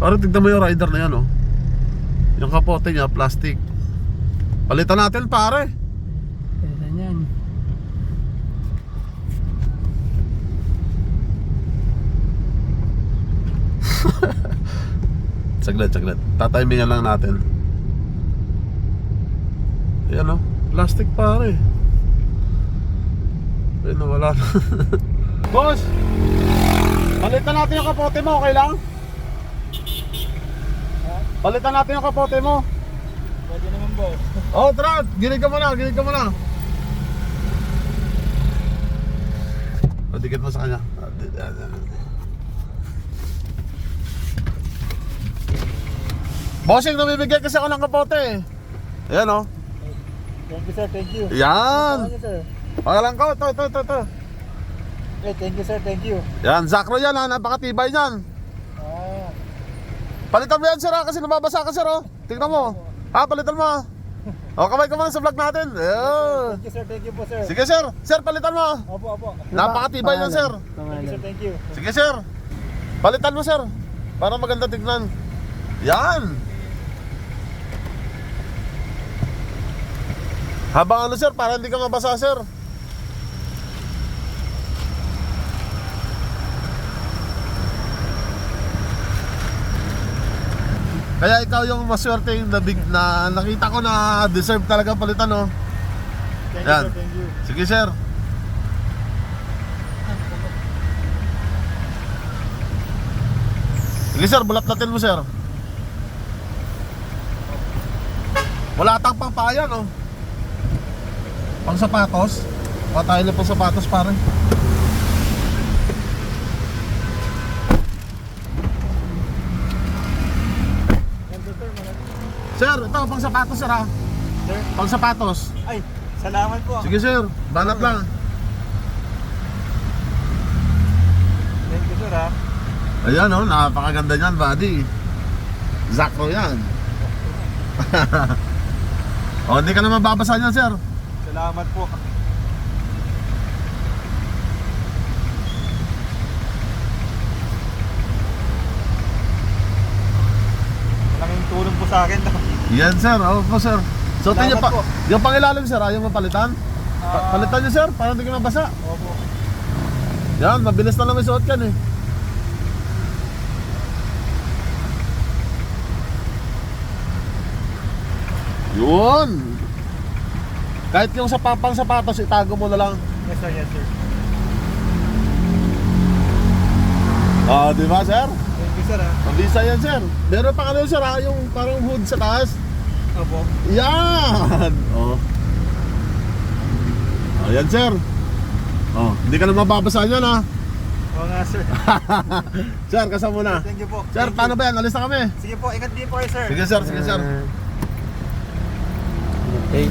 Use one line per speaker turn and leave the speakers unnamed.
Parang tignan mo yung rider na yan, oh. Yung kapote niya, plastic. Palitan natin, pare.
Kaya yan.
Saglit, saglit. Tatimingan lang natin. Ayan, oh. Plastic, pare. Ayun, nawala na. Boss! Palitan natin yung kapote mo, okay lang? Palitan natin yung kapote mo.
Pwede naman boss.
Oh, tara, ginig ka muna, ginig ka muna. O, dikit mo sa kanya. Bossing, namibigay kasi ako ng kapote. Ayan oh.
Thank you sir, thank you.
Yan. Pangalan ko, ito, ito, ito, ito.
Eh, thank you sir, thank you.
Yan, Zakro yan ha, napakatibay niyan.
Ah,
Palitan mo yan sir ha, kasi nababasa ka sir oh. Tingnan mo. Ha, palitan mo ha. O, kamay ka muna sa vlog natin. Ayun.
thank you sir, thank you po sir.
Sige sir, sir palitan mo.
Opo, opo.
Napakatibay yan sir.
Thank you sir, thank you.
Sige sir. Palitan mo sir. Para maganda tignan. Yan. Habang ano sir, para hindi ka mabasa sir. Kaya ikaw yung maswerte yung nabig na nakita ko na deserve talaga palitan no.
Thank
Yan.
you sir, thank you.
Sige sir. Sige sir, bulat natin mo sir. Wala tang pampayan oh. Pang sapatos. Patay na pang sapatos pare.
Sir,
ito pang sapatos sir ha.
Sir?
Pang sapatos.
Ay, salamat po.
Sige sir, banat lang.
Thank you sir ha.
Ayan oh, napakaganda niyan, buddy. Zakro yan. oh, hindi ka na mababasa niyan, sir.
Salamat po. Malaking tulong po sa akin to.
Yan, sir. Oo po, sir. So,
Salamat
tingnan pa.
po.
Yung pangilalim, sir, ayaw mo palitan? Pa-
Ah.
palitan niyo, sir, para hindi ka mabasa.
Opo.
Yan, mabilis na lang may suot yan, eh. Yun. Kahit yung sa papang sapatos, itago mo na lang.
Yes sir, yes sir.
Ah, di ba, sir?
Sir ha.
Mabisa yan, sir. Meron pa ano, sir, ha? Yung parang hood sa taas.
Opo.
Yan! Oh. Ayan, sir. Oh, hindi ka na mababasa yan, ha?
Oo nga sir.
sir, kasama mo na.
Thank you po.
Sir,
Thank
paano
you.
ba yan? Alis na kami.
Sige po, ingat din po kayo sir.
Sige, sir. Sige, sir.
Okay.